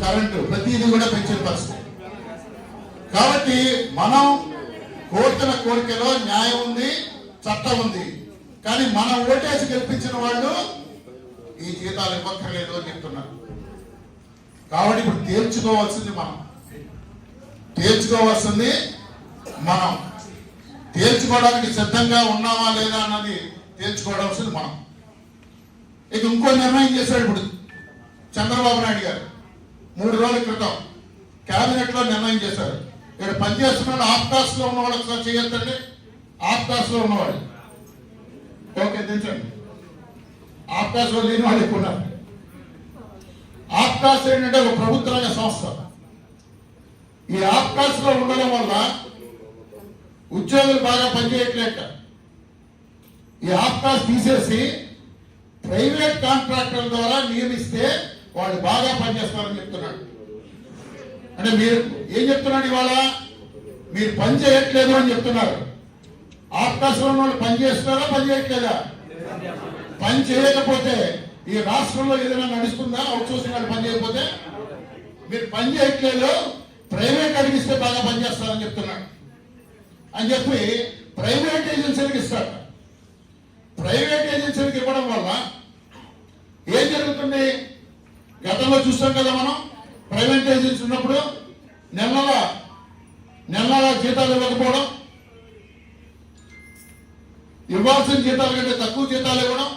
Current ప్రతిదీ కూడా పెంచిన పరిస్థితి. కాబట్టి మనం కోరుతున్న కోరికలో న్యాయం ఉంది చట్టం ఉంది. కానీ మనం ఓటేసి గెలిపించిన వాళ్ళు ఈ జీతాలు ఇవ్వక్కర్లేదు అని చెప్తున్నారు. కాబట్టి ఇప్పుడు తేల్చుకోవాల్సింది మనం. తేల్చుకోవాల్సింది మనం. తేల్చుకోవడానికి సిద్ధంగా ఉన్నామా లేదా అన్నది తేల్చుకోవాల్సింది మనం. ఇక ఇంకో నిర్ణయం చేశాడు ఇప్పుడు చంద్రబాబు నాయుడు గారు. మూడు రోజుల క్రితం క్యాబినెట్లో లో నిర్ణయం చేశారు. ఇక్కడ పనిచేస్తున్న వాళ్ళు ఆఫ్లో ఉన్న వాళ్ళకి ఒకసారి చేయొద్దండి ఆఫ్లో ఉన్నవాళ్ళు ఓకే దించండి. ఆఫ్ కాస్ట్లో లేని వాళ్ళు ఎక్కువ ఉన్నారు. ఆఫ్ కాస్ట్ ఏంటంటే ఒక ప్రభుత్వ రంగ సంస్థ. ఈ ఆఫ్లో ఉండడం వల్ల ఉద్యోగులు బాగా పనిచేయట్లేట ఈ ఆఫ్ కాస్ట్ తీసేసి ప్రైవేట్ కాంట్రాక్టర్ ద్వారా నియమిస్తే వాళ్ళు బాగా పనిచేస్తారని చెప్తున్నాడు. అంటే మీరు ఏం చెప్తున్నాడు ఇవాళ? మీరు పని చేయట్లేదు అని చెప్తున్నారు. ఆకాశంలో వాళ్ళు పని చేస్తున్నారా? పని చేయట్లేదా? పని చేయకపోతే ఈ రాష్ట్రంలో ఏదైనా నడుస్తుందా? అవుట్ సోర్సింగ్ వాళ్ళు పని చేయకపోతే? మీరు పని చేయట్లేదు ప్రైవేట్ అడిగిస్తే బాగా పనిచేస్తారని చెప్తున్నాడు. అని చెప్పి ప్రైవేట్ ఏజెన్సీలకు ఇస్తాడు ప్రైవేట్ ఏజెన్సీలకు ఇవ్వడం వల్ల ఏం జరుగుతుంది గతంలో చూస్తాం కదా మనం. ప్రైవేట్ ఏజెన్సీ ఉన్నప్పుడు నెల నెల జీతాలు ఇవ్వకపోవడం ఇవ్వాల్సిన జీతాల కంటే తక్కువ జీతాలు ఇవ్వడం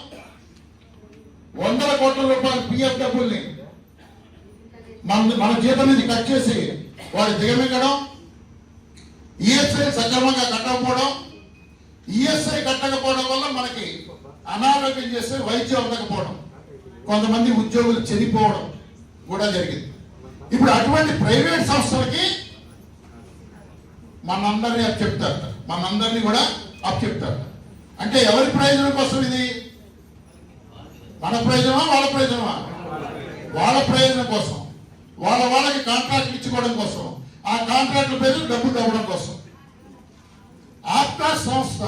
వందల కోట్ల రూపాయల పిఎఫ్ డబ్బుల్ని మన మన జీతం నుంచి కట్ చేసి వాడు దిగమింగడం ఈఎస్ఐ సక్రమంగా కట్టకపోవడం ఈఎస్ఐ కట్టకపోవడం వల్ల మనకి అనారోగ్యం చేస్తే వైద్యం అందకపోవడం కొంతమంది ఉద్యోగులు చనిపోవడం కూడా జరిగింది. ఇప్పుడు అటువంటి ప్రైవేట్ సంస్థలకి మనందరినీ అప్ చెప్తారట మనందరినీ కూడా అప్ చెప్తారట అంటే ఎవరి ప్రయోజనం కోసం ఇది? మన ప్రయోజనమా వాళ్ళ ప్రయోజనమా? వాళ్ళ ప్రయోజనం కోసం. వాళ్ళ వాళ్ళకి కాంట్రాక్ట్ ఇచ్చుకోవడం కోసం. ఆ కాంట్రాక్ట్ పేరు డబ్బు తవ్వడం కోసం. ఆప్కా సంస్థ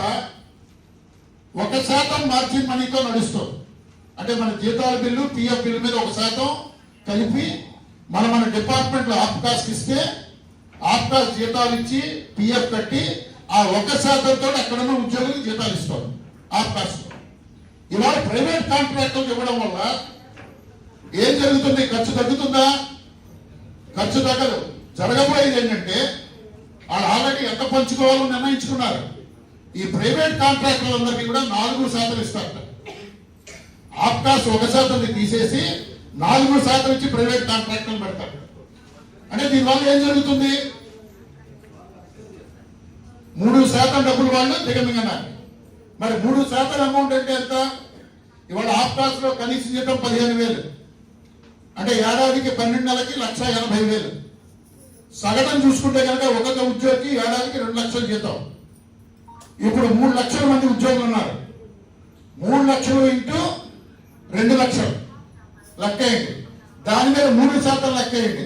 ఒక శాతం మార్జిన్ మనీతో నడుస్తుంది. అంటే మన జీతాల బిల్లు పిఎఫ్ బిల్లు మీద ఒక శాతం కలిపి మన మన డిపార్ట్మెంట్లో ఆప్కాస్కి ఇస్తే ఆప్కాస్ జీతాలు ఇచ్చి పిఎఫ్ కట్టి ఆ ఒక శాతంతో అక్కడ ఉద్యోగులకు జీతాలు ఇస్తాం ఆప్కాస్ ఇవాళ ప్రైవేట్ కాంట్రాక్టర్లకు ఇవ్వడం వల్ల ఏం జరుగుతుంది? ఖర్చు తగ్గుతుందా? ఖర్చు తగ్గదు. జరగబోయేది ఏంటంటే వాళ్ళు ఆల్రెడీ ఎంత పంచుకోవాలో నిర్ణయించుకున్నారు. ఈ ప్రైవేట్ కాంట్రాక్టర్లందరికీ కూడా నాలుగు శాతం ఇస్తారు. ఆప్కాస్ ఒక శాతం తీసేసి నాలుగు శాతం ఇచ్చి ప్రైవేట్ కాంట్రాక్టర్లు పెడతారు. అంటే దీనివల్ల ఏం జరుగుతుంది? మూడు శాతం డబ్బులు వాళ్ళు దిగమింగన్నారు మరి మూడు శాతం అమౌంట్ అంటే ఎంత? ఇవాళ ఆప్కాస్లో కనీసం జీతం పదిహేను వేలు. అంటే ఏడాదికి పన్నెండు నెలలకి లక్ష ఎనభై వేలు. సగటం చూసుకుంటే కనుక ఒక్కొక్క ఉద్యోగికి ఏడాదికి రెండు లక్షల జీతం. ఇప్పుడు మూడు లక్షల మంది ఉద్యోగులు ఉన్నారు. మూడు లక్షలు ఇంటూ రెండు లక్షలు. లెక్కేయండి. దాని మీద మూడు శాతం లెక్కేయండి.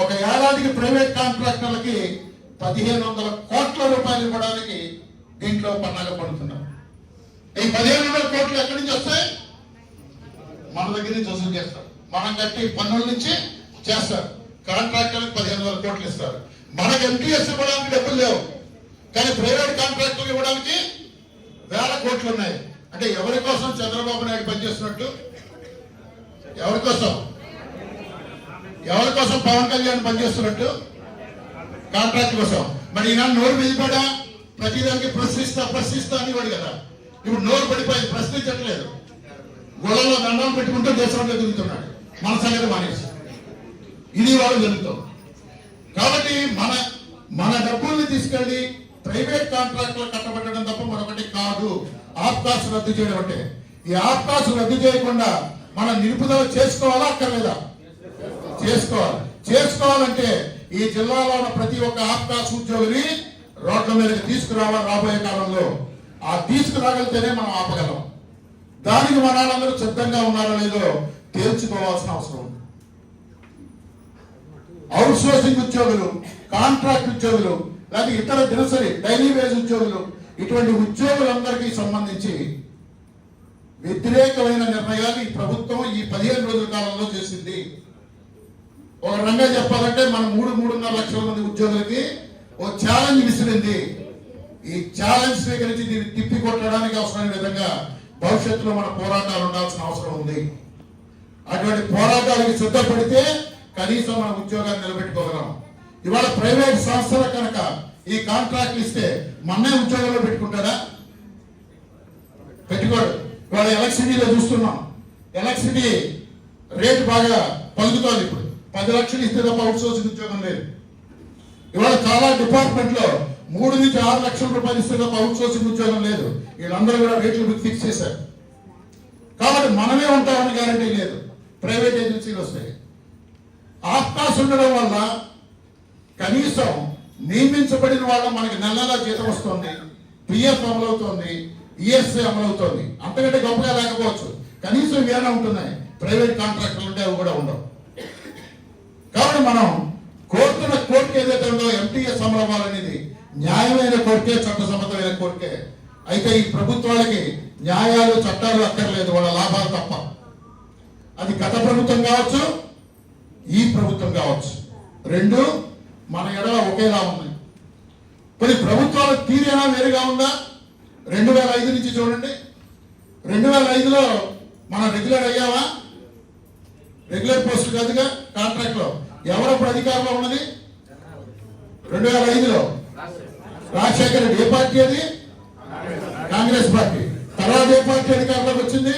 ఒక ఏడాదికి ప్రైవేట్ కాంట్రాక్టర్లకి పదిహేను వందల కోట్ల రూపాయలు ఇవ్వడానికి దీంట్లో పన్నాగ పడుతున్నారు ఈ పదిహేను వందల కోట్లు ఎక్కడి నుంచి వస్తాయి? మన దగ్గర నుంచి వసూలు చేస్తారు. మనం కట్టి పన్నుల నుంచి చేస్తారు. కాంట్రాక్టర్లకు పదిహేను వందల కోట్లు ఇస్తారు. మనకు ఎంటీఎస్ ఇవ్వడానికి డబ్బులు లేవు. కానీ ప్రైవేట్ కాంట్రాక్టర్లు ఇవ్వడానికి వేల కోట్లు ఉన్నాయి. అంటే ఎవరి కోసం చంద్రబాబు నాయుడు పనిచేస్తున్నట్టు ఎవరి కోసం? ఎవరి కోసం పవన్ కళ్యాణ్ పనిచేస్తున్నట్టు? కాంట్రాక్ట్ కోసం. మరి ఈయన నోరు మెదిపాడా ప్రతిదానికి ప్రశ్నిస్తా ప్రశ్నిస్తా అనేవాడు కదా. ఇప్పుడు నోరు పడిపోయి ప్రశ్నించట్లేదు. గొడవలో దండం పెట్టుకుంటూ దేశంలో తిరుగుతున్నాడు. మన సంగతి మానేసి. ఇది వాళ్ళు జరుగుతాం. కాబట్టి మన మన డబ్బుల్ని తీసుకెళ్ళి ప్రైవేట్ కాంట్రాక్ట్లో కట్టబెట్టడం తప్ప మరొకటి కాదు. ఆప్కాస్ రద్దు చేయడం అంటే ఈ ఆప్కాస్ రద్దు చేయకుండా మనం నిలుపుదల చేసుకోవాలా అక్కర్లేదా? చేసుకోవాలి. చేసుకోవాలంటే ఈ జిల్లాలో ఉన్న ప్రతి ఒక్క ఆప్కాస్ ఉద్యోగిని రోడ్ల మీదకి తీసుకురావాలి రాబోయే కాలంలో. ఆ తీసుకురాగలితేనే మనం ఆపగలం. దానికి మన సిద్ధంగా ఉన్నారో లేదో తేల్చుకోవాల్సిన అవసరం ఉంది. అవుట్ సోర్సింగ్ ఉద్యోగులు కాంట్రాక్ట్ ఉద్యోగులు లేకపోతే ఇతర దినసరి డైలీ వేజ్ ఉద్యోగులు ఇటువంటి ఉద్యోగులందరికీ సంబంధించి వ్యతిరేకమైన నిర్ణయాలు ఈ ప్రభుత్వం ఈ పదిహేను రోజుల కాలంలో చేసింది. ఒక రంగా చెప్పాలంటే మన మూడు మూడున్నర లక్షల మంది ఉద్యోగులకి ఓ ఛాలెంజ్ విసిరింది. ఈ ఛాలెంజ్ స్వీకరించి దీన్ని తిప్పి కొట్టడానికి అవసరమైన విధంగా భవిష్యత్తులో మన పోరాటాలు ఉండాల్సిన అవసరం ఉంది. అటువంటి పోరాటాలకు సిద్ధపడితే కనీసం మన ఉద్యోగాన్ని నిలబెట్టుకోగలం. ఇవాళ ప్రైవేట్ సంస్థల కనుక ఈ కాంట్రాక్ట్ ఇస్తే మన్నే ఉద్యోగంలో పెట్టుకుంటాడా? పెట్టుకోడు. ఇవాళ ఎలక్ట్రిసిటీలో చూస్తున్నాం. ఎలక్ట్రిసిటీ రేట్ బాగా పలుకుతోంది ఇప్పుడు. పది లక్షలు ఇస్తే తప్ప అవుట్ సోర్సింగ్ ఉద్యోగం లేదు. ఇవాళ చాలా డిపార్ట్మెంట్లో మూడు నుంచి ఆరు లక్షల రూపాయలు ఇస్తే తప్ప అవుట్ సోర్సింగ్ ఉద్యోగం లేదు. వీళ్ళందరూ కూడా రేట్లు ఫిక్స్ చేశారు. కాబట్టి మనమే ఉంటామని గ్యారంటీ లేదు. ప్రైవేట్ ఏజెన్సీలు వస్తాయి. ఆఫ్కాస్ ఉండడం వల్ల కనీసం నియమించబడిన వాళ్ళ మనకి నెల నెలా జీతం వస్తుంది. పిఎఫ్ అమలవుతుంది ఈఎస్ఐ అమలవుతోంది అంతకంటే గొప్పగా లేకపోవచ్చు. కనీసం ఇవేనా ఉంటున్నాయి. ప్రైవేట్ కాంట్రాక్టర్లు ఉంటే అవి కూడా ఉండవు. కాబట్టి మనం కోరుతున్న కోరిక ఏదైతే ఉందో ఎంటీఎస్ అమలవ్వాలనేది న్యాయమైన కోరికే చట్టసమ్మతమైన కోరికే అయితే ఈ ప్రభుత్వాలకి న్యాయాలు చట్టాలు అక్కర్లేదు. వాళ్ళ లాభాలు తప్ప. అది గత ప్రభుత్వం కావచ్చు ఈ ప్రభుత్వం కావచ్చు. రెండు మన ఎడల ఒకేలా ఉన్నాయి. కొన్ని ప్రభుత్వాల తీరేనా వేరుగా ఉందా? రెండు వేల ఐదు నుంచి చూడండి. రెండు వేల ఐదులో మనం రెగ్యులర్ అయ్యావా? రెగ్యులర్ పోస్ట్ కాదుగా కాంట్రాక్ట్లో. ఎవరు అధికారంలో ఉన్నది? రెండు వేల ఐదులో. రాజశేఖర రెడ్డి ఏ పార్టీ అది? కాంగ్రెస్ పార్టీ. తర్వాత ఏ పార్టీ అధికారంలోకి వచ్చింది?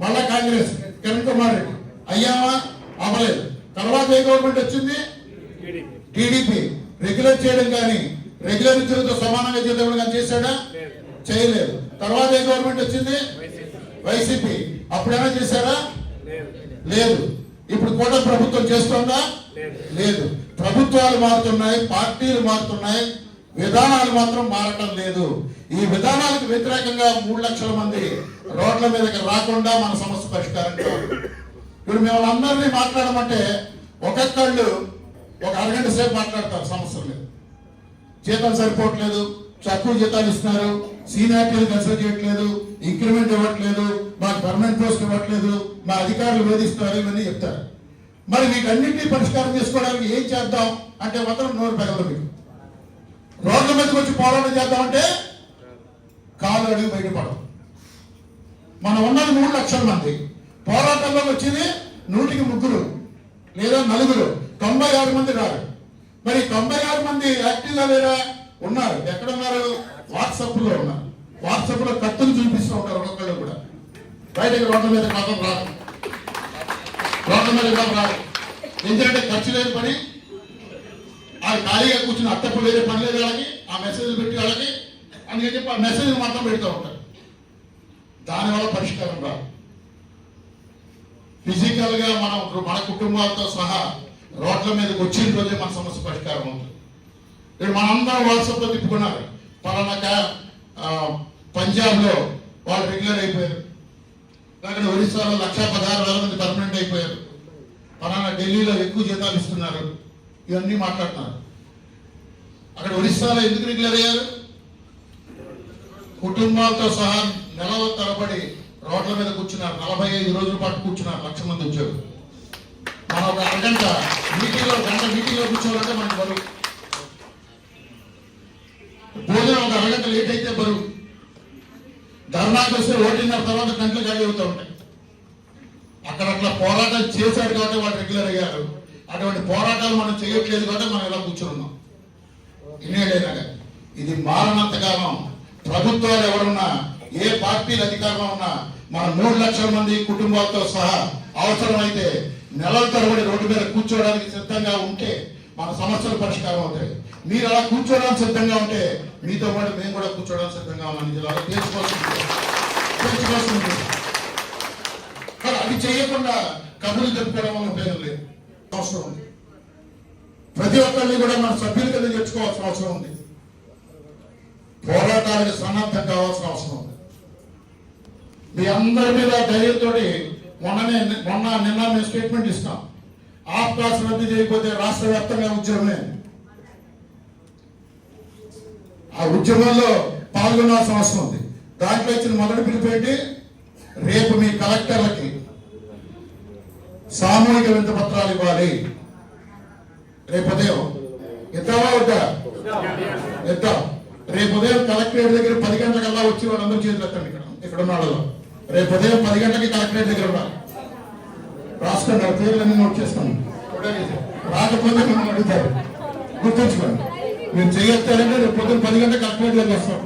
మళ్ళా కాంగ్రెస్. కిరణ్ కుమార్ రెడ్డి. అయ్యామా అవ్వలేదు. తర్వాత ఏ గవర్నమెంట్ వచ్చింది? టీడీపీ. రెగ్యులర్ చేయడం కానీ రెగ్యులర్ ఉద్యోగులతో సమానంగా జీతం చేశాడా? చేయలేదు. తర్వాత ఏ గవర్నమెంట్ వచ్చింది? వైసీపీ. అప్పుడైనా చేశారా? లేదు. ఇప్పుడు కూడా ప్రభుత్వం చేస్తుందా? లేదు. ప్రభుత్వాలు మారుతున్నాయి పార్టీలు మారుతున్నాయి విధానాలు మాత్రం మారటం లేదు. ఈ విధానాలకు వ్యతిరేకంగా మూడు లక్షల మంది రోడ్ల మీదకి రాకుండా మన సమస్య పరిష్కారం ఇప్పుడు మేము అందరినీ మాట్లాడమంటే ఒక్కొక్కళ్ళు ఒక అరగంట సేపు మాట్లాడతారు సమస్య లేదు. జీతం సరిపోవట్లేదు తక్కువ జీతాలు ఇస్తున్నారు సీనియారిటీలు కన్సల్ట్ చేయట్లేదు ఇంక్రిమెంట్ ఇవ్వట్లేదు మాకు పర్మనెంట్ పోస్ట్ ఇవ్వట్లేదు మా అధికారులు వేధిస్తున్నారు ఇవన్నీ చెప్తారు. మరి వీటన్నింటినీ పరిష్కారం చేసుకోవడానికి ఏం చేద్దాం అంటే మాత్రం నోరు పెగలదు మీకు. రోడ్ల మీదకి వచ్చి పోరాటం చేద్దామంటే కాలు అడిగి బయటపడదు మనం ఉన్నది మూడు లక్షల మంది. పోరాటంలో వచ్చింది నూటికి ముగ్గురు లేదా నలుగురు. తొంభై ఆరు మంది రారు మరి తొంభై ఆరు మంది యాక్టివ్గా లేరా? ఉన్నారు. ఎక్కడ ఉన్నారు వాట్సాప్లో ఉన్నారు. వాట్సాప్లో కత్తులు చూపిస్తూ ఉంటారు ఒక్కొక్కళ్ళు కూడా. బయటకు రోడ్ల మీద మాత్రం రాదు. రోడ్ల మీద కూడా రాదు. ఎందుకంటే ఖర్చు లేని పని. ఆ ఖాళీగా కూర్చుని అత్తపు వేరే పని లేదు వాళ్ళకి. ఆ మెసేజ్ పెట్టి వాళ్ళకి. అందుకని చెప్పి ఆ మెసేజ్ మాత్రం పెడుతూ ఉంటారు. దానివల్ల పరిష్కారం రాదు. ఫిజికల్గా మనం మన కుటుంబాలతో సహా రోడ్ల మీదకి వచ్చిన రోజే మన సమస్య పరిష్కారం అవుతుంది. ఇప్పుడు మనందరం వాట్సాప్లో తిప్పుకున్నారు. పలానా పంజాబ్లో వాళ్ళు రెగ్యులర్ అయిపోయారు. అక్కడ ఒరిస్సాలో లక్ష పదహారు వేల మంది పర్మనెంట్ అయిపోయారు. పలానా ఢిల్లీలో ఎక్కువ జీతాలు ఇస్తున్నారు. ఇవన్నీ మాట్లాడుతున్నారు. అక్కడ ఒరిస్సాలో ఎందుకు రెగ్యులర్ అయ్యారు? కుటుంబాలతో సహా నెలల తరబడి రోడ్ల మీద కూర్చున్నారు. నలభై ఐదు రోజుల పాటు కూర్చున్నారు. లక్ష మంది ఉద్యోగులు ఒక అరగంట మీటింగ్లో గంట మీటింగ్లో కూర్చోవాలంటే మనకు బరువు. భోజనం ఒక అరగంట లేట్ అయితే బరువు. ధర్నాకి వస్తే ఓటిన్నర తర్వాత గంటలు ఖాళీ అవుతూ ఉంటాయి. అక్కడ అట్లా పోరాటాలు చేశారు కాబట్టి వాళ్ళు రెగ్యులర్ అయ్యారు. అటువంటి పోరాటాలు మనం చేయట్లేదు కాబట్టి మనం ఇలా కూర్చున్నాం. ఇన్నేళ్ళైనా ఇది మారనంత కాలం ప్రభుత్వాలు ఎవరున్నా ఏ పార్టీలు అధికారంలో ఉన్నా మన మూడు లక్షల మంది కుటుంబాలతో సహా అవసరమైతే నెలల తరబడి రోడ్డు మీద కూర్చోవడానికి సిద్ధంగా ఉంటే మన సమస్యలు పరిష్కారం అవుతాయి. మీరు అలా కూర్చోవడానికి సిద్ధంగా ఉంటే మీతో పాటు మేము కూడా కూర్చోవడానికి సిద్ధంగా ఉన్నాం జిల్లాలో. తెలుసుకోవాల్సింది. తెలుసుకోవాల్సింది. కానీ అది చేయకుండా కబుర్లు చెప్పుకోవడం వల్ల ఉపయోగం లేదు. అవసరం ఉంది. ప్రతి ఒక్కరిని కూడా మన సభ్యులు కింద తెచ్చుకోవాల్సిన అవసరం ఉంది. పోరాటానికి సన్నద్ధం కావాల్సిన అవసరం ఉంది. మీ అందరి మీద ధైర్యంతో మొన్ననే మొన్న నిన్న మేము స్టేట్మెంట్ ఇస్తాం. ఆఫ్ క్లాస్ రద్దు చేయకపోతే రాష్ట్ర వ్యాప్తంగా ఉద్యమమే. ఆ ఉద్యమంలో పాల్గొనాల్సిన అవసరం ఉంది. దాంట్లో ఇచ్చిన మొదటి పిలిపేటి రేపు మీ కలెక్టర్లకి సామూహిక వింత పత్రాలు ఇవ్వాలి. రేపు ఉదయం. ఇద్దామా వద్దా? ఇద్దాం రేపు ఉదయం కలెక్టరేట్ దగ్గర పది గంటలకల్లా వచ్చి వాళ్ళందరూ చేతులు ఎత్తండి ఇక్కడ. ఇక్కడ ఉన్న రేపు ఉదయం పది గంటలకి కలెక్టరేట్ దగ్గర ఉండాలి. రాసుకోండి ఆ పేర్లన్నీ నోట్ చేస్తాను రాకపోతే మిమ్మల్ని అడుగుతారు. గుర్తుంచుకోండి. మీరు చేయొస్తారంటే రేపు పొద్దున్న పది గంటలకు కలెక్టరేట్ దగ్గర వస్తాం.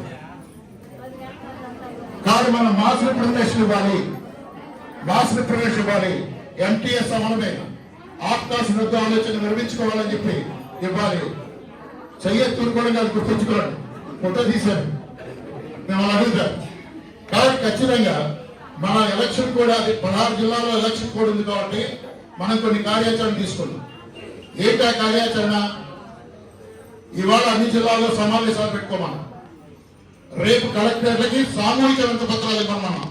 కాదు మనం మాస్ రిప్రజెంటేషన్ ఇవ్వాలి. మాస్ రిప్రజెంటేషన్ ఇవ్వాలి. ఎంటీఎస్ అమలుపై ఆప్కాస్ ఆలోచన నిర్మించుకోవాలని చెప్పి ఇవ్వాలి. చెయ్యెత్తూరు కూడా కాదు గుర్తుంచుకోండి. ఫోటో తీశారు. మేము అలా అడుగుతాం కాబట్టి ఖచ్చితంగా మన ఎలక్షన్ కూడా అది పదహారు జిల్లాలో ఎలక్షన్ కూడా ఉంది కాబట్టి మనం కొన్ని కార్యాచరణ తీసుకున్నాం ఏంటా కార్యాచరణ? ఇవాళ అన్ని జిల్లాల్లో సమావేశాలు పెట్టుకోమన్నా రేపు కలెక్టర్లకి సామూహిక వింత పత్రాలు ఇవ్వమన్నాం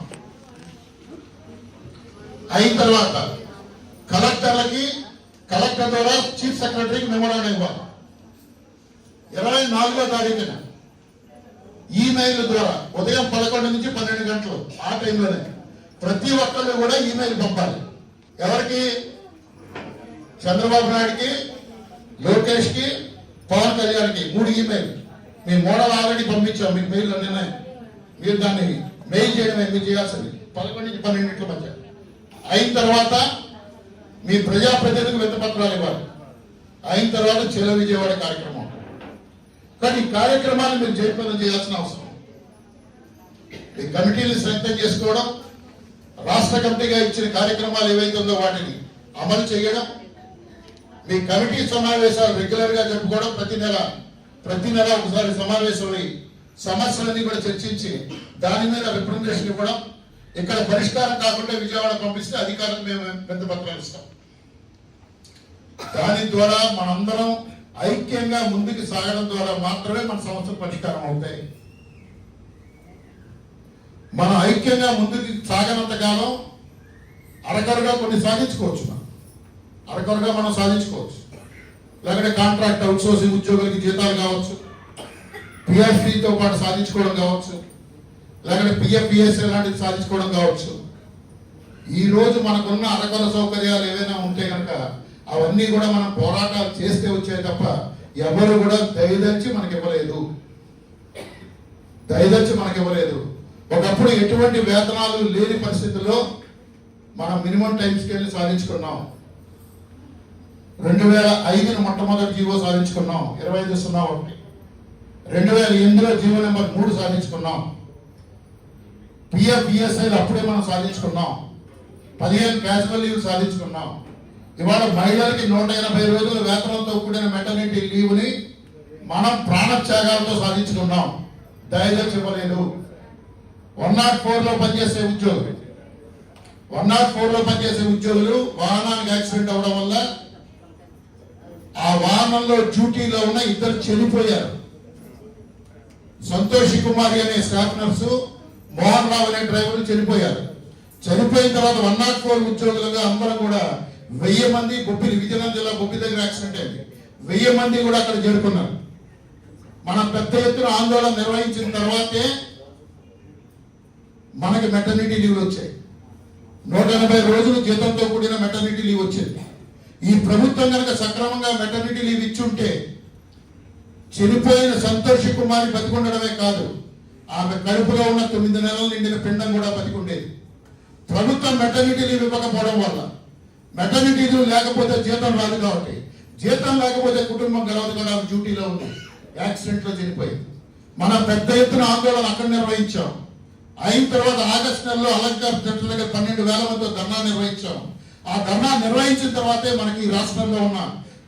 అయిన తర్వాత కలెక్టర్లకి కలెక్టర్ ద్వారా చీఫ్ సెక్రటరీకి మెమోరాండం ఇవ్వాలి. ఇరవై నాలుగో తారీఖున ఈమెయిల్ ద్వారా ఉదయం పదకొండు నుంచి పన్నెండు గంటలు ఆ టైంలోనే ప్రతి ఒక్కళ్ళు కూడా ఈమెయిల్ పంపాలి. ఎవరికి? చంద్రబాబు నాయుడికి లోకేష్కి పవన్ కళ్యాణ్కి మూడు ఈమెయిల్. మీ మోడల్ ఆల్రెడీ పంపించాం మీకు మెయిల్ నిన్న మీరు దాన్ని మెయిల్ చేయడమే మీరు చేయాల్సింది. పదకొండు నుంచి పన్నెండింటి మధ్య. అయిన తర్వాత మీ ప్రజాప్రతినిధికి వింతపత్రాలు ఇవ్వాలి. అయిన తర్వాత చెల విజయవాడ కార్యక్రమం. కానీ ఈ కార్యక్రమాన్ని మీరు జయప్రదం చేయాల్సిన అవసరం. ఈ కమిటీని స్ట్రెంగ్ చేసుకోవడం రాష్ట్ర కమిటీగా ఇచ్చిన కార్యక్రమాలు ఏవైతే ఉందో వాటిని అమలు చేయడం మీ కమిటీ సమావేశాలు రెగ్యులర్గా జరుపుకోవడం ప్రతి నెల ప్రతి నెల ఒకసారి సమావేశమై సమస్యలన్నీ కూడా చర్చించి దాని మీద రిప్రజెంటేషన్ ఇవ్వడం ఇక్కడ పరిష్కారం కాకుండా విజయవాడ పంపిస్తే అధికారులకు మేము పెద్ద పత్రాలు ఇస్తాం. దాని ద్వారా మనందరం ఐక్యంగా ముందుకు సాగడం ద్వారా మాత్రమే మన సమస్యలు పరిష్కారం అవుతాయి. మనం ఐక్యంగా ముందుకు సాగనంత కాలం అరకరుగా కొన్ని సాధించుకోవచ్చు మనం. అరకరుగా మనం సాధించుకోవచ్చు. లేకపోతే కాంట్రాక్ట్ అవుట్సోర్సింగ్ ఉద్యోగులకి జీతాలు కావచ్చు. పిఎఫ్తో పాటు సాధించుకోవడం కావచ్చు. లేకపోతే పిఎఫ్ లాంటివి సాధించుకోవడం కావచ్చు. ఈ రోజు మనకున్న అరకొర సౌకర్యాలు ఏవైనా ఉంటే కనుక అవన్నీ కూడా మనం పోరాటాలు చేస్తే వచ్చాయి తప్ప ఎవరు కూడా దయదచ్చి మనకి ఇవ్వలేదు దయదచ్చి మనకి ఇవ్వలేదు ఒకప్పుడు ఎటువంటి వేతనాలు లేని పరిస్థితుల్లో మనం మినిమం టైం స్కేల్ సాధించుకున్నాం. రెండు వేల ఐదును మొట్టమొదటి జీవో సాధించుకున్నాం. ఇరవై ఐదు సున్నా ఒకటి. రెండు వేల ఎనిమిదిలో జీవో నెంబర్ మూడు సాధించుకున్నాం. పిఎఫ్ ఈఎస్ఐలు అప్పుడే మనం సాధించుకున్నాం. పదిహేను క్యాజువల్ లీవ్ సాధించుకున్నాం. ఇవాళ మహిళలకి నూట ఎనభై రోజుల వేతనంతో కూడిన మెటర్నిటీ లీవ్ని మనం ప్రాణత్యాగాలతో సాధించుకున్నాం. దయచేసి ఇవ్వలేదు. వన్ నాట్ ఫోర్లో పనిచేసే ఉద్యోగులు వన్ నాట్ ఫోర్లో పనిచేసే ఉద్యోగులు వాహనానికి యాక్సిడెంట్ అవ్వడం వల్ల ఆ వాహనంలో డ్యూటీలో ఉన్న ఇద్దరు చనిపోయారు సంతోషి కుమారి అనే స్టాఫ్ నర్సు మోహన్ రావు అనే డ్రైవర్ చనిపోయారు చనిపోయిన తర్వాత వన్ నాట్ ఫోర్ ఉద్యోగులుగా అందరం కూడా వెయ్యి మంది బొబ్బిలి విజయనగరం జిల్లా బొబ్బి దగ్గర యాక్సిడెంట్ అయింది. వెయ్యి మంది కూడా అక్కడ చేరుకున్నారు. మనం పెద్ద ఎత్తున ఆందోళన నిర్వహించిన తర్వాతే మనకి మెటర్నిటీ లీవ్లు వచ్చాయి. నూట ఎనభై రోజులు జీతంతో కూడిన మెటర్నిటీ లీవ్ వచ్చింది. ఈ ప్రభుత్వం కనుక సక్రమంగా మెటర్నిటీ లీవ్ ఇచ్చుంటే చనిపోయిన సంతోష్ కుమారి బతికుండడమే కాదు ఆమె కడుపులో ఉన్న తొమ్మిది నెలలు నిండిన పిండం కూడా బతికుండేది. ప్రభుత్వం మెటర్నిటీ లీవ్ ఇవ్వకపోవడం వల్ల మెటర్నిటీలు లేకపోతే జీతం రాదు కాబట్టి. జీతం లేకపోతే కుటుంబం గెలవదు కదా డ్యూటీలో ఉంది. యాక్సిడెంట్లో చనిపోయింది. మనం పెద్ద ఎత్తున ఆందోళన అక్కడ నిర్వహించాం. అయిన తర్వాత ఆగస్టు నెలలో అలంకార జట్ల దగ్గర పన్నెండు వేల మంది ధర్నా నిర్వహించాం. ఆ ధర్నా నిర్వహించిన తర్వాతే మనకి ఈ రాష్ట్రంలో ఉన్న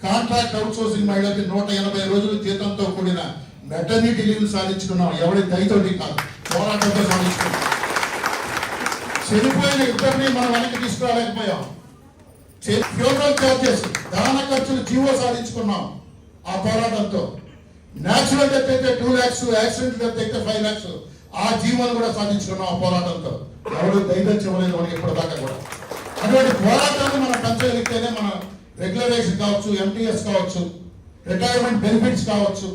కాంట్రాక్ట్ అవుట్సోర్సింగ్ మహిళలకి నూట ఎనభై రోజులు జీతంతో కూడిన మెటర్నిటీ లీవ్ సాధించుకున్నాం. ఎవరి దయతోటి కాదు పోరాటంతో సాధించుకున్నాం. చనిపోయిన ఇద్దరిని మనం వెనక్కి తీసుకురాలేకపోయాం. ఫ్యూనరల్ చార్జెస్ దాన ఖర్చులు జీవో సాధించుకున్నాం ఆ పోరాటంతో. న్యాచురల్ డెత్ అయితే టూ ల్యాక్స్ యాక్సిడెంట్ డెత్ అయితే ఫైవ్ ల్యాక్స్ ఆ జీవోను కూడా సాధించుకున్నాం ఆ పోరాటంతో. ఎవరు ధైర్యం ఇవ్వలేదు మనకి ఇప్పటిదాకా కూడా. అటువంటి పోరాటాన్ని మనం పెంచగలిగితేనే మన రెగ్యులరైజేషన్ కావచ్చు ఎంటీఎస్ కావచ్చు రిటైర్మెంట్ బెనిఫిట్స్ కావచ్చు.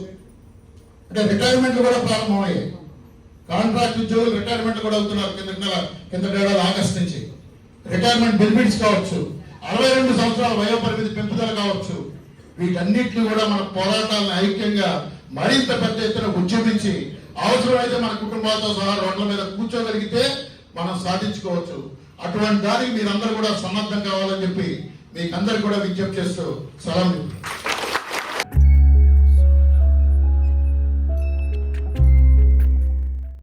అంటే రిటైర్మెంట్లు కూడా ప్రారంభమయ్యాయి. కాంట్రాక్ట్ ఉద్యోగులు రిటైర్మెంట్ కూడా అవుతున్నారు. కింద నెల కింద ఏడాది ఆగస్ట్ నుంచి. రిటైర్మెంట్ బెనిఫిట్స్ కావచ్చు. అరవై రెండు సంవత్సరాల వయో పరిమితి పెంపుదల కావచ్చు. వీటన్నిటిని కూడా మన పోరాటాలను ఐక్యంగా మరింత పెద్ద ఎత్తున ఉద్యమించి అవసరమైతే మన కుటుంబాలతో సహా రోడ్ల మీద కూర్చోగలిగితే మనం సాధించుకోవచ్చు. అటువంటి దానికి మీరందరూ కూడా సన్నద్ధం కావాలని చెప్పి మీకందరికి కూడా విజ్ఞప్తి చేస్తూ సెలవు.